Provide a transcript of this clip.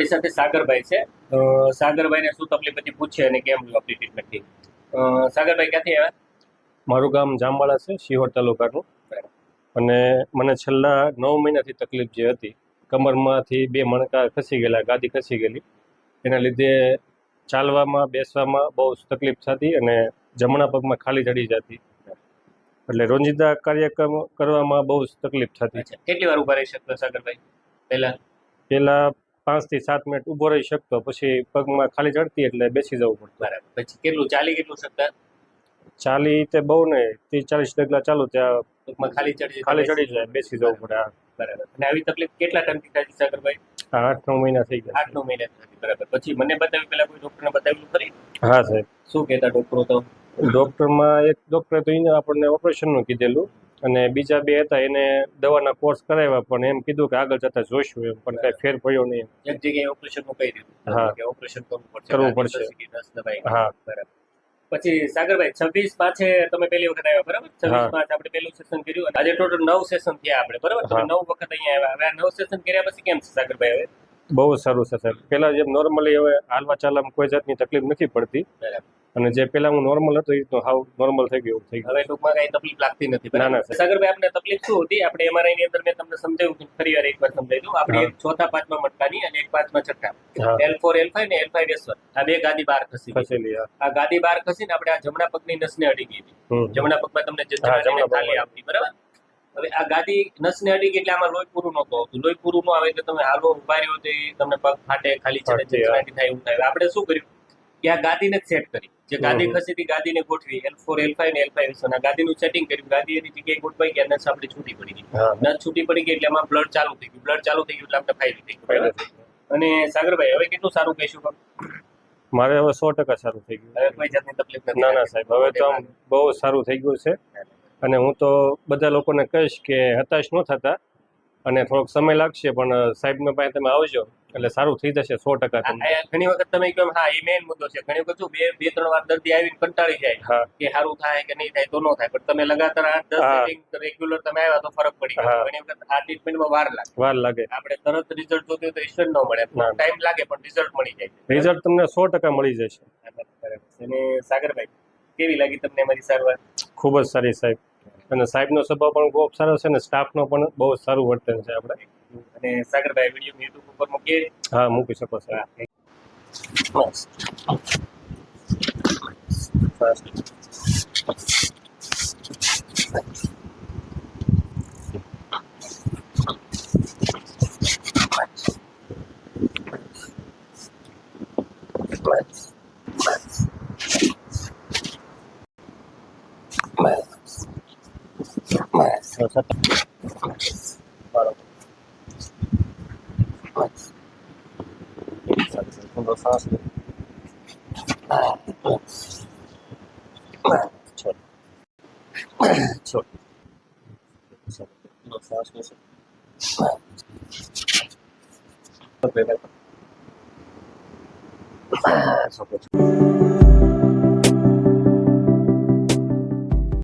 આપણી સાથે સાગરભાઈ છે. સાગરભાઈને શું તકલીફ હતી પૂછે અને કેમ આપણી ટ્રીટમેન્ટ ટ્રીટમેન્ટથી સાગરભાઈ ક્યાંથી આવ્યા? મારું ગામ જામવાળા છે શિહોર તાલુકાનું. અને મને છેલ્લા નવ મહિનાથી તકલીફ જે હતી કમરમાંથી બે મણકા ખસી ગયેલા ગાદી ખસી ગયેલી. એના લીધે ચાલવામાં બેસવામાં બહુ તકલીફ થતી અને જમણા પગમાં ખાલી ચડી જતી. એટલે રોજિંદા કાર્યક્રમ કરવામાં બહુ તકલીફ થતી. છે કેટલી વાર ઊભા રહી શકતો સાગરભાઈ? પહેલા? પહેલા પાંચથી સાત મિનિટ ઊભો રહી શકતો પછી પગમાં ખાલી ચડતી એટલે બેસી જવું પડતું. બરાબર. પછી કેટલું? ચાલી કેટલું શકતા? ચાલી તે બહુ ને ત્રીસ ચાલીસ ડગલા ચાલુ ત્યાં પગમાં ખાલી ચડી ખાલી ચડી જાય બેસી જવું પડે હા. બરાબર. અને આવી તકલીફ કેટલા ટાઈમથી થાય છે સાગરભાઈ? આઠ નવ મહિના થઈ ગયા. આઠ નવ મહિના બરાબર. પછી મને બતાવ્યું પેલા કોઈ ડોક્ટરને બતાવેલું ખરી? હા સાહેબ. શું કહેતા ડોક્ટરો તો? ડોક્ટરમાં એક ડોક્ટરે તો એને આપણને ઓપરેશનનું કીધેલું. અને બીજા બે હતા એને દવાના કોર્સ કરાવ્યા પણ એમ કીધું કે આગળ જતા જોઈશું એમ પણ કઈ ફેર પડ્યો નહીં. એક જગ્યાએ ઓપરેશનનું કહી દીધું. હા. કે ઓપરેશન કરવું પડશે. કરવું. હા. પછી સાગરભાઈ છવ્વીસ પાંચે તમે પહેલી વખત આવ્યા બરાબર? છવ્વીસ હા. આપણે પહેલું સેશન કર્યું આજે ટોટલ નવ સેશન થયા આપણે બરાબર? નવ વખત અહીંયા આવ્યા. હવે આ નવ સેશન કર્યા પછી કેમ છે સાગરભાઈ હવે? બહુ સારું છે સાહેબ. પહેલાં જેમ નોર્મલી હવે હાલવા ચાલવામાં કોઈ જાતની તકલીફ નથી પડતી. બરાબર. અને જે પેલા હું નોર્મલ હતો એ તો હાવ નોર્મલ થઈ ગયું થઈ ગયું. હવે ટૂંકમાં કઈ તકલીફ લાગતી નથી ના, ના, સાગરભાઈ આપણે તકલીફ શું હતી? આપણે એમઆરઆઈ ની અંદર મેં તમને સમજાવ્યું કે ફરી વાર એકવાર સમજાવી દઉં. આપણે એક ચોથા પાંચમા મટકાની અને એક પાંચમા છઠ્ઠા. એલ ફોર એલ ફાઈવ ને એલ ફાઈવ એસ આ બે ગાદી બહાર ખસી ખસેલી આ ગાદી બહાર ખસીને આપણે આ જમણા પગની નસને અડી ગઈ હતી. જમણા પગમાં તમને જે ખાલી પગમાં. બરાબર? હવે આ ગાદી નસને અડી ગઈ એટલે આમાં લોહી પૂરું નહોતું આવતું. લોહી પૂરું ન આવે એટલે તમે હાલો ઊભા રહ્યો તો તમને પગ ફાટે ખાલી ચડે છે થાય એવું થાય. આપણે શું કર્યું? કે આ ગાદીને સેટ કરી. જે ગાદી. ખસી હતી ગાદીને ગોઠવી એલ ફોર એલ ફાઈવ ને એલ ફાઈવ ગાદીનું સેટિંગ કર્યું ગાદી એની જગ્યાએ ગોઠવાઈ ગયા નસ આપણી છૂટી પડી ગઈ. નસ છૂટી પડી ગઈ એટલે એમાં બ્લડ ચાલુ થઈ ગયું. બ્લડ ચાલુ થઈ ગયું એટલે આપણે ફાયદો થઈ ગયો. અને સાગરભાઈ હવે કેટલું સારું કહીશું મારે હવે સો ટકા સારું થઈ ગયું. હવે કોઈ જાતની તકલીફ નથી. ના ના સાહેબ હવે તો આમ બહુ સારું થઈ ગયું છે. અને હું તો બધા લોકોને કહીશ કે હતાશ ન થતા. અને થોડોક સમય લાગશે પણ સાહેબના પાસે તમે આવજો. એટલે સારું થઈ જશે સો ટકા આ- આ ઘણી વખત તમે કહો હા એ મેઇન મુદ્દો છે. ઘણી વખત બે બે ત્રણ વાર દર્દી આવીને કંટાળી જાય. કે સારું થાય કે નહીં થાય તો નો થાય. પણ તમે લગાતાર આઠ દસ રેગ્યુલર તમે આવ્યા તો ફરક પડી ગયો. ઘણી વખત આ ટ્રીટમેન્ટમાં વાર લાગે. વાર લાગે. આપણે તરત રિઝલ્ટ જોતું તો ઈશ્વર ન મળે. ટાઈમ લાગે પણ રિઝલ્ટ મળી જાય. રિઝલ્ટ તમને સો ટકા મળી જશે. અને સાગરભાઈ કેવી લાગી તમને મારી સારવાર? ખૂબ જ સારી સાહેબ. અને સાહેબનો સ્વભાવ પણ બહુ સારો છે અને સ્ટાફનો પણ બહુ સારું વર્તન છે આપણે. અને સાગરભાઈ વીડિયો યુટ્યુબ ઉપર મૂકીએ? હા મૂકી શકો っしゃった。はい。そうですね、近。はい。ちょ。ちょ。ょ。はい。ちょっと。